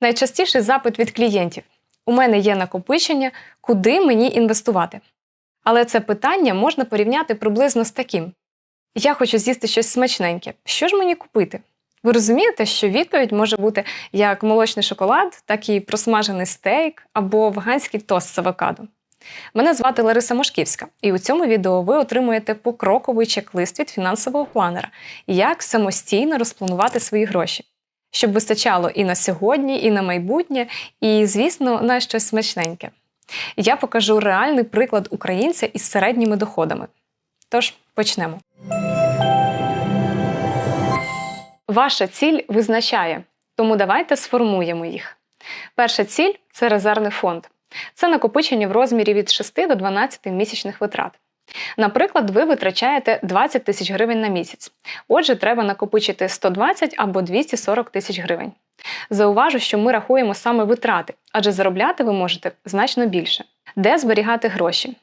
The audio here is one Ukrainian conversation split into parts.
Найчастіший запит від клієнтів: у мене є накопичення, куди мені інвестувати? Але це питання можна порівняти приблизно з таким: я хочу з'їсти щось смачненьке. Що ж мені купити? Ви розумієте, що відповідь може бути як молочний шоколад, так і просмажений стейк або веганський тост з авокадо. Мене звати Лариса Мошківська, і у цьому відео ви отримуєте покроковий чек-лист від фінансового планера, як самостійно розпланувати свої гроші, щоб вистачало і на сьогодні, і на майбутнє, і, звісно, на щось смачненьке. Я покажу реальний приклад українця із середніми доходами. Тож почнемо. Ваша ціль визначає, тому давайте сформуємо їх. Перша ціль це резервний фонд. Це накопичення в розмірі від 6 до 12 місячних витрат. Наприклад, ви витрачаєте 20 тисяч гривень на місяць. Отже, треба накопичити 120 або 240 тисяч гривень. Зауважу, що ми рахуємо саме витрати, адже заробляти ви можете значно більше. Де зберігати гроші?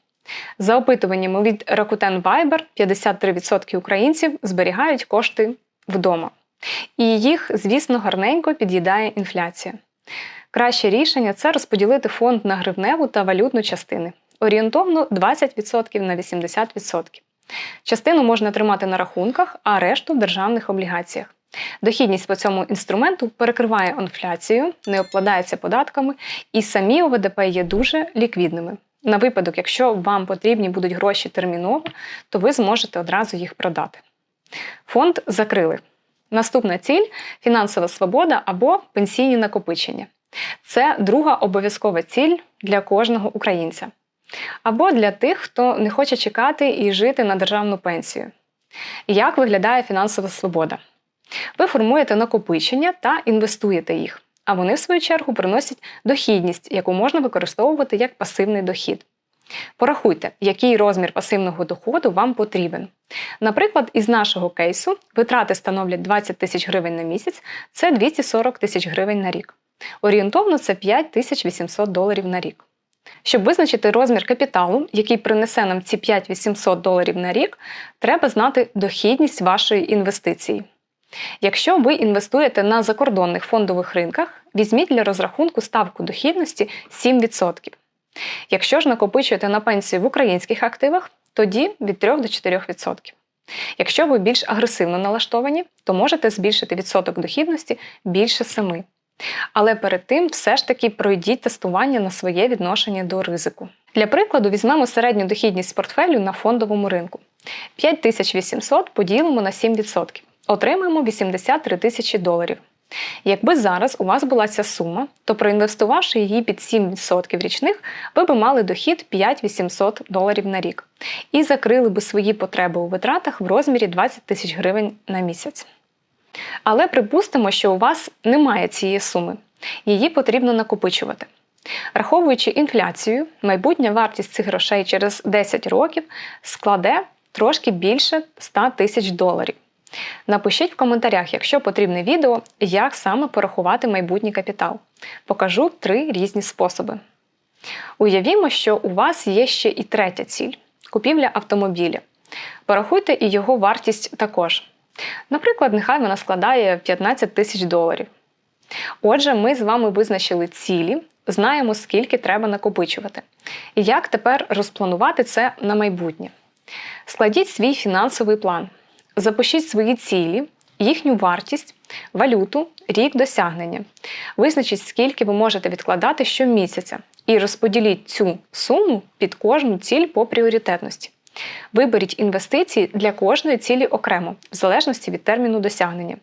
За опитуваннями від Rakuten Viber 53% українців зберігають кошти вдома. І їх, звісно, гарненько під'їдає інфляція. Краще рішення це розподілити фонд на гривневу та валютну частини. Орієнтовно 20% на 80%. Частину можна тримати на рахунках, а решту в державних облігаціях. Дохідність по цьому інструменту перекриває інфляцію, не обкладається податками, і самі ОВДП є дуже ліквідними. На випадок, якщо вам потрібні будуть гроші терміново, то ви зможете одразу їх продати. Фонд закрили. Наступна ціль фінансова свобода або пенсійні накопичення. Це друга обов'язкова ціль для кожного українця. Або для тих, хто не хоче чекати і жити на державну пенсію. Як виглядає фінансова свобода? Ви формуєте накопичення та інвестуєте їх, а вони, в свою чергу, приносять дохідність, яку можна використовувати як пасивний дохід. Порахуйте, який розмір пасивного доходу вам потрібен. Наприклад, із нашого кейсу витрати становлять 20 тисяч гривень на місяць, це 240 тисяч гривень на рік. Орієнтовно це 5800 доларів на рік. Щоб визначити розмір капіталу, який принесе нам ці 5800 доларів на рік, треба знати дохідність вашої інвестиції. Якщо ви інвестуєте на закордонних фондових ринках, візьміть для розрахунку ставку дохідності 7%. Якщо ж накопичуєте на пенсію в українських активах, тоді від 3 до 4%. Якщо ви більш агресивно налаштовані, то можете збільшити відсоток дохідності більше 7%. Але перед тим все ж таки пройдіть тестування на своє відношення до ризику. Для прикладу, візьмемо середню дохідність портфелю на фондовому ринку. 5800 поділимо на 7%. Отримаємо 83 тисячі доларів. Якби зараз у вас була ця сума, то проінвестувавши її під 7% річних, ви би мали дохід 5800 доларів на рік і закрили би свої потреби у витратах в розмірі 20 тисяч гривень на місяць. Але припустимо, що у вас немає цієї суми, її потрібно накопичувати. Враховуючи інфляцію, майбутня вартість цих грошей через 10 років складе трошки більше 100 тисяч доларів. Напишіть в коментарях, якщо потрібне відео, як саме порахувати майбутній капітал. Покажу три різні способи. Уявімо, що у вас є ще і третя ціль купівля автомобіля. Порахуйте і його вартість також. Наприклад, нехай вона складає 15 тисяч доларів. Отже, ми з вами визначили цілі, знаємо, скільки треба накопичувати. І як тепер розпланувати це на майбутнє. Складіть свій фінансовий план. Запишіть свої цілі, їхню вартість, валюту, рік досягнення. Визначіть, скільки ви можете відкладати щомісяця, і розподіліть цю суму під кожну ціль по пріоритетності. Виберіть інвестиції для кожної цілі окремо, в залежності від терміну досягнення.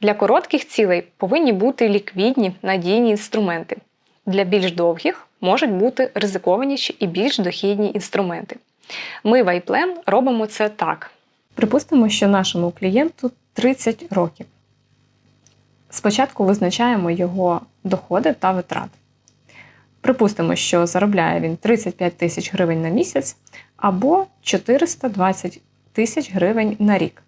Для коротких цілей повинні бути ліквідні надійні інструменти. Для більш довгих можуть бути ризикованіші і більш дохідні інструменти. Ми в iPlan робимо це так. Припустимо, що нашому клієнту 30 років. Спочатку визначаємо його доходи та витрати. Припустимо, що заробляє він 35 тисяч гривень на місяць або 420 тисяч гривень на рік,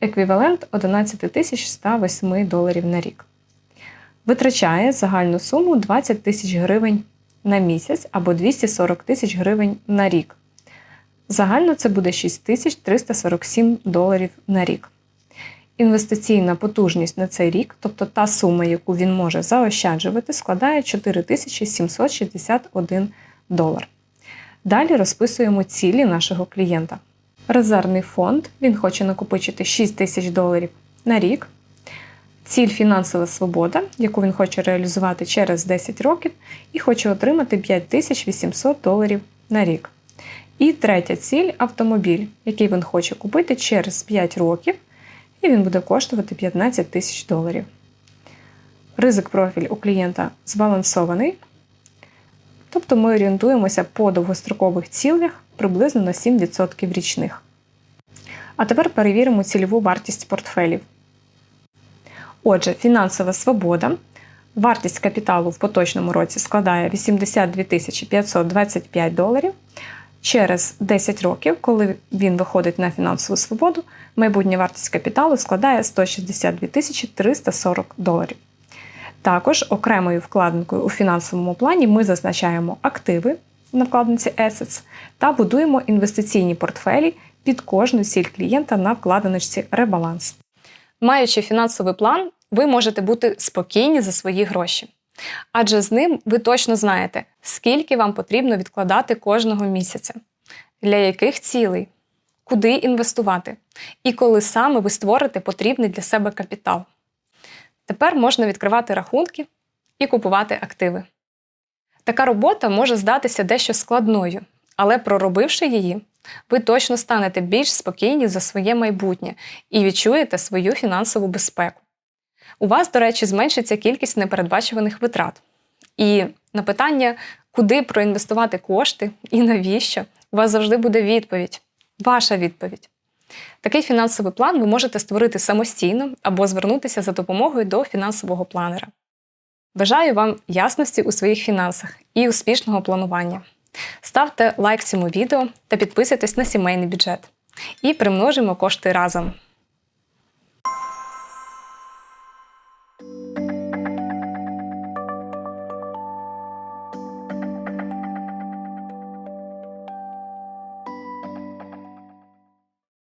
еквівалент 11 тисяч 108 доларів на рік. Витрачає загальну суму 20 тисяч гривень на місяць або 240 тисяч гривень на рік. Загально це буде 6347 доларів на рік. Інвестиційна потужність на цей рік, тобто та сума, яку він може заощаджувати, складає 4761 долар. Далі розписуємо цілі нашого клієнта. Резервний фонд він хоче накопичити 6 тисяч доларів на рік. Ціль фінансова свобода, яку він хоче реалізувати через 10 років, і хоче отримати 5800 доларів на рік. І третя ціль автомобіль, який він хоче купити через 5 років, і він буде коштувати 15 тисяч доларів. Ризик профіль у клієнта збалансований, тобто ми орієнтуємося по довгострокових цілях приблизно на 7% річних. А тепер перевіримо цільову вартість портфелів. Отже, фінансова свобода. Вартість капіталу в поточному році складає 82 525 доларів. Через 10 років, коли він виходить на фінансову свободу, майбутня вартість капіталу складає 162 340 доларів. Також окремою вкладинкою у фінансовому плані ми зазначаємо активи на вкладинці Assets та будуємо інвестиційні портфелі під кожну ціль клієнта на вкладиночці Ребаланс. Маючи фінансовий план, ви можете бути спокійні за свої гроші. Адже з ним ви точно знаєте, скільки вам потрібно відкладати кожного місяця, для яких цілей, куди інвестувати, і коли саме ви створите потрібний для себе капітал. Тепер можна відкривати рахунки і купувати активи. Така робота може здатися дещо складною, але проробивши її, ви точно станете більш спокійні за своє майбутнє і відчуєте свою фінансову безпеку. У вас, до речі, зменшиться кількість непередбачуваних витрат. І на питання, куди проінвестувати кошти і навіщо, у вас завжди буде відповідь. Ваша відповідь. Такий фінансовий план ви можете створити самостійно або звернутися за допомогою до фінансового планера. Бажаю вам ясності у своїх фінансах і успішного планування. Ставте лайк цьому відео та підписуйтесь на сімейний бюджет. І примножимо кошти разом.